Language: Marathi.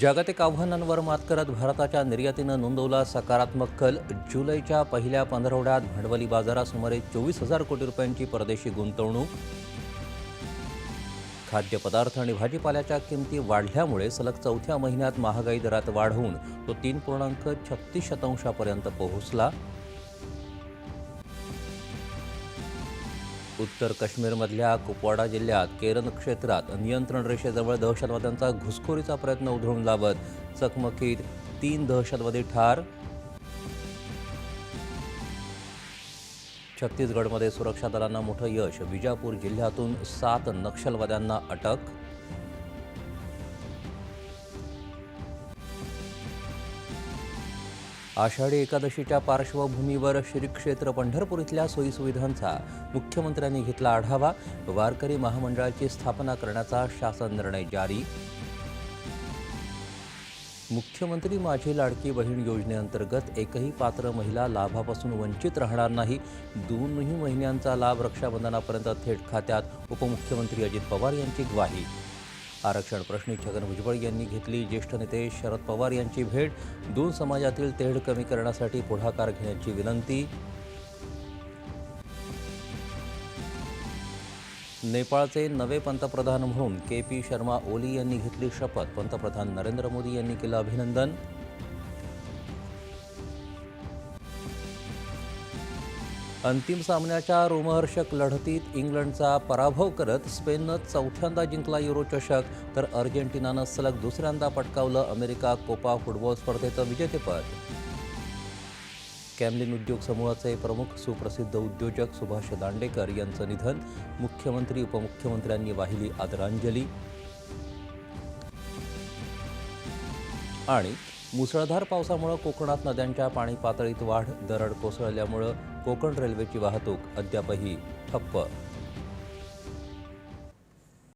जागतिक आव्हानांवर मात करत भारताच्या निर्यातीनं नोंदवला सकारात्मक कल. जुलैच्या पहिल्या पंधरवड्यात भांडवली बाजारात सुमारे चोवीस हजार कोटी रुपयांची परदेशी गुंतवणूक. खाद्यपदार्थ आणि भाजीपाल्याच्या किमती वाढल्यामुळे सलग चौथ्या महिन्यात महागाई दरात वाढ होऊन तो तीन पूर्णांक छत्तीस शतांशापर्यंत पोहोचला. उत्तर काश्मीरमधल्या कुपवाडा जिल्ह्यात केरन क्षेत्रात नियंत्रण रेषेजवळ दहशतवाद्यांचा घुसखोरीचा प्रयत्न उधळून लावत चकमकीत तीन दहशतवादी ठार. छत्तीसगडमध्ये सुरक्षा दलांना मोठं यश. विजापूर जिल्ह्यातून सात नक्षलवाद्यांना अटक. आषाढी एकादशीच्या पार्श्वभूमीवर श्री क्षेत्र पंढरपूर इथल्या सोयीसुविधांचा मुख्यमंत्र्यांनी घेतला आढावा. वारकरी महामंडळाची स्थापना करण्याचा शासन निर्णय जारी. मुख्यमंत्री माझी लाडकी बहीण योजनेअंतर्गत एकही पात्र महिला लाभापासून वंचित राहणार नाही. दोनही महिन्यांचा लाभ रक्षाबंधनापर्यंत थेट खात्यात. उपमुख्यमंत्री अजित पवार यांची ग्वाही. आरक्षण प्रश्नी छगन भुजबळ यांनी घेतली. ज्येष्ठ नेते शरद पवार यांची भेट दोन समाजातील तेढ कमी करण्यासाठी पुढाकार घेण्याची विनंती. नेपाळचे नवे पंतप्रधान म्हणून के पी शर्मा ओली यांनी घेतली शपथ. पंतप्रधान नरेंद्र मोदी यांनी केलं अभिनंदन. अंतिम सामन्याच्या रोमहर्षक लढतीत इंग्लंडचा पराभव करत स्पेननं चौथ्यांदा जिंकला युरो चषक तर अर्जेंटिनानं सलग दुसऱ्यांदा पटकावलं अमेरिका कोपा फुटबॉल स्पर्धेचं विजेतेपद. कॅमलिन उद्योग समूहाचे प्रमुख सुप्रसिद्ध उद्योजक सुभाष दांडेकर यांचं निधन मुख्यमंत्री उपमुख्यमंत्र्यांनी वाहिली आदरांजली. आणि मुसळधार पावसामुळे कोकणात नद्यांच्या पाणी पातळीत वाढ दरड कोसळल्यामुळं कोकण रेल्वेची वाहतूक अद्यापही ठप्प